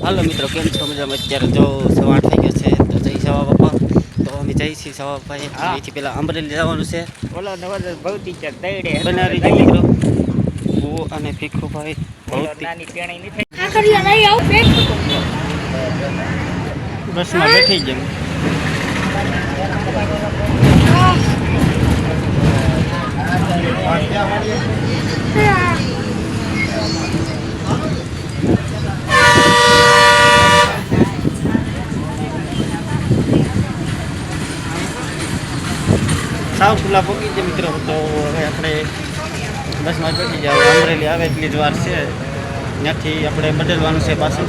હાલો મિત્રો કેમ છો? મજામાં? અત્યારે જો સવાર થઈ ગયો છે તો જઈ સવા બાપા. તો અમે જઈ છીએ સવા પપ્પાએ અહીંથી પેલા અમરેલી જવાનું છે. ઓલા નવા ભૌતિક બનાવી દે મિત્રો. હું અને ભીખુભાઈ ભાઈ બસમાં બેઠી ગયા સાવ ખુલ્લા પહોંચી ગયા મિત્રો, તો હવે આપણે બસમાં બેઠી જાવ અમરેલી આવે એટલી જ વાર છે. ત્યાંથી આપણે બદલવાનું છે પાછું.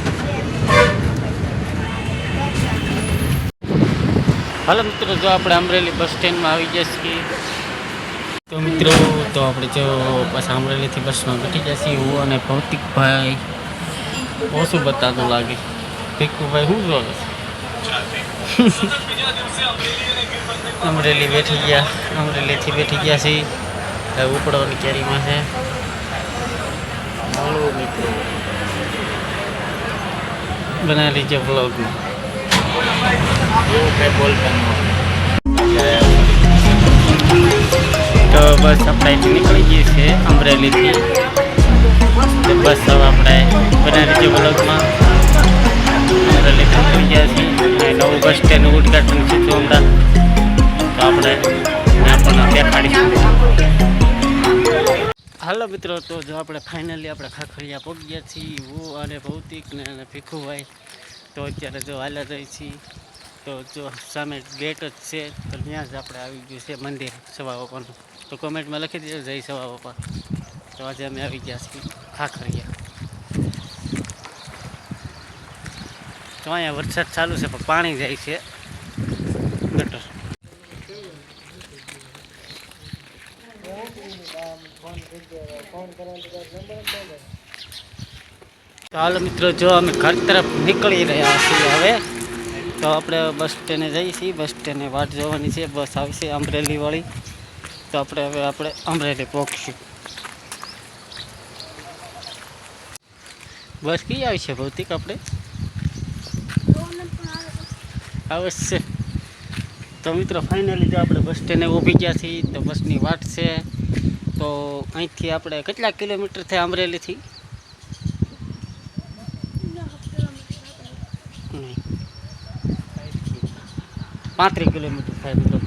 હાલો મિત્રો, જો આપણે અમરેલી બસ સ્ટેન્ડમાં આવી ગયા છીએ. તો મિત્રો, તો આપણે જો પાછા અમરેલીથી બસમાં બેઠી ગયા છીએ, હું અને ભૌતિકભાઈ. ઓછું બતાતું લાગે? ભીખુભાઈ શું જોવે છે અમરેલી બેઠી ગયા. અમરેલીથી બેઠી ગયા છીએ. ઉપડવાની કેરીમાં છે. હાલો મિત્રો. બનાવી લીજે બ્લોગમાં એવું કઈ તો બસ આપણે નીકળી ગઈ છે અમરેલીથી. હાલો મિત્રો, તો જો આપણે ફાઇનલી આપણે ખાખરિયા પગ્યા ગયા છીએ, હું અને ભૌતિક ને અને ભીખુભાઈ. તો અત્યારે જો હાલ્યા રહી છીએ. તો જો સામે ગેટ જ છે, તો ત્યાં જ આપણે આવી ગયું છે મંદિર સવા બાપાનું. તો કોમેન્ટમાં લખી દેજો, જય સવા બાપા. તો આજે અમે આવી ગયા છીએ ખાખરિયા. તો અહીંયા વરસાદ ચાલુ છે, પણ પાણી જાય છે. તો હાલો મિત્રો, જો અમે ઘર તરફ નીકળી રહ્યા છીએ હવે, તો આપણે બસ સ્ટેન્ડે જઈએ છીએ. બસ સ્ટેન્ડે વાટ જોવાની છે. બસ આવશે અમરેલી વાળી. તો આપણે હવે આપણે અમરેલી પહોંચશું બસ કઈ આવી છે ભૌતિક આપણે અવશ્ય. તો મિત્રો ફાઇનલી જો આપણે બસ સ્ટેન્ડે ઊભી ગયા છીએ, તો બસની વાટ છે. તો અહીંથી આપણે કેટલા કિલોમીટર થાય અમરેલીથી? પાંત્રીસ કિલોમીટર થાય મિત્રો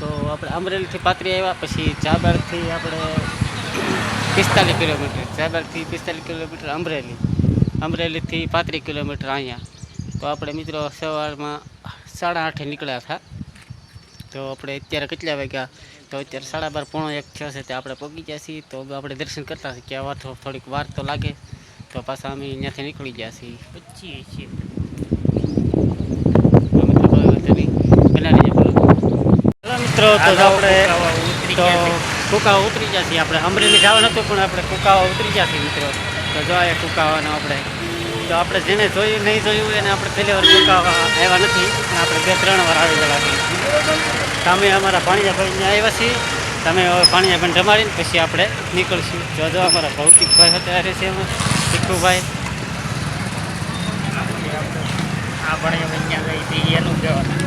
તો આપણે અમરેલીથી પાંત્રી આવ્યા, પછી ચાબરથી આપણે પિસ્તાલીસ કિલોમીટર ચાબરથી પિસ્તાલીસ કિલોમીટર અમરેલી, અમરેલીથી પાંત્રીસ કિલોમીટર અહીંયા. તો આપણે મિત્રો સવારમાં સાડા આઠે નીકળ્યા હતા. તો આપણે અત્યારે કેટલા વાગ્યા? તો અત્યારે સાડા બાર પોણો એક થયો છે તે આપણે પહોંચી ગયા છીએ. તો આપણે દર્શન કરતા છીએ કે વાર થોડીક વાર તો લાગે. તો પાછા અમે ત્યાંથી નીકળી ગયા છીએ. પચીએ છે. મિત્રો તો આપણે તો કુકાવા ઉતરી ગયા છીએ. આપણે અમરેલી જવાનું હતું પણ આપણે કુકાવા ઉતરી ગયા છીએ મિત્રો. તો જો એ કુકાવાનો આપણે તો આપણે જેને જોયું નહીં જોયું એને આપણે પહેલી વાર આવ્યા નથી. અને આપણે બે ત્રણ વાર આવી ગયા છીએ. સામે અમારા ભાણિયાભાઈને આવ્યા છીએ. તમે હવે ભાણિયાભાઈને રમાડીને પછી આપણે નીકળશું. જો જો અમારા ભૌતિકભાઈ અત્યારે છે એમાં ભીખુભાઈ આ ભણે અમે ત્યાં ગઈ હતી એનું કહેવાનું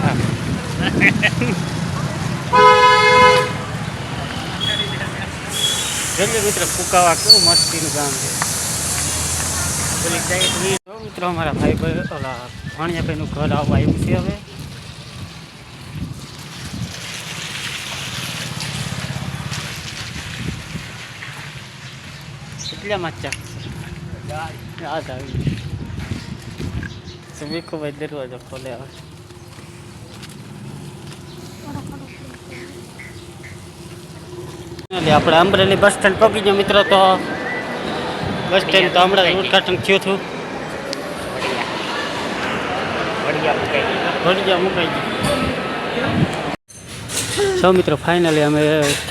જોજો મિત્રો કેવું મસ્તીનું ગામ છે. મિત્રો અમારા ભાઈ ભાઈ, ઓલા ભાણિયાભાઈનું ઘર આવવા આવ્યું છે હવે. કેટલામાં માચા યાદ આવી તો ભીખુભાઈ દરવાજો ખોલે આવે આપણે અમરેલી બસ સ્ટેન્ડ પહોંચી ગયો મિત્રો તો બસ સ્ટેન્ડ તો હમણાં ઉદઘાટન થયું હતું. વડિયા મુકાઈ સૌ મિત્રો ફાઇનલી અમે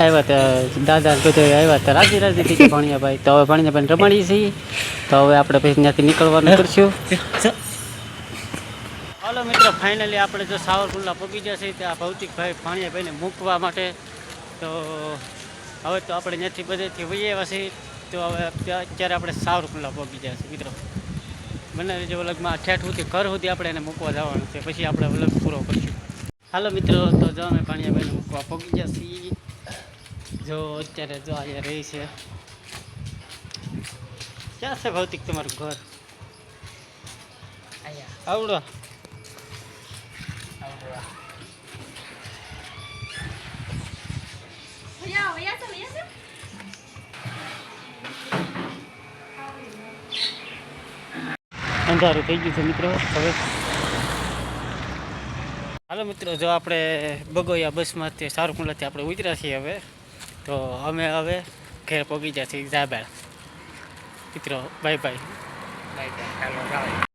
આવ્યા ત્યાં, દાદા બધો આવ્યા ત્યાં. રાજી રાજી થઈ ગયા ભાણિયાભાઈ. તો હવે ભાણિયાભાઈ રમાડીએ છીએ. તો હવે આપણે પછી ત્યાંથી નીકળવાનું કરશું. હાલો મિત્રો ફાઇનલી આપણે જો સાવરકુંડલા ગયા ભૌતિક ત્યાં ભૌતિકભાઈ ભાણિયાભાઈને મૂકવા માટે. તો હવે તો આપણે ત્યાંથી બધેથી વહી આવ્યા છીએ. તો હવે અત્યારે આપણે સાવરકુંડલા પહોંચી ગયા છે મિત્રો. બને રહેજો વ્લોગમાં ઠેઠ સુધી ઘર સુધી આપણે એને મૂકવા જવાનું છે. પછી આપણે વ્લોગ પૂરો કરીશું. હાલો મિત્રો તો જો અમે પાણીયાભાઈને મૂકવા પહોંચી ગયા છીએ. જો અત્યારે જો અહીંયા રહી છે. ક્યાં છે ભૌતિક તમારું ઘર? અહીંયા. આવડો. અંધારું થઈ ગયું છે મિત્રો. હવે હાલો મિત્રો, જો આપણે બગોયા બસમાંથી સારકુંડલાથી આપણે ઉતર્યા છીએ હવે, તો અમે હવે ઘેર પહોંચી ગયા જાબેર મિત્રો બાય બાય બાય બાય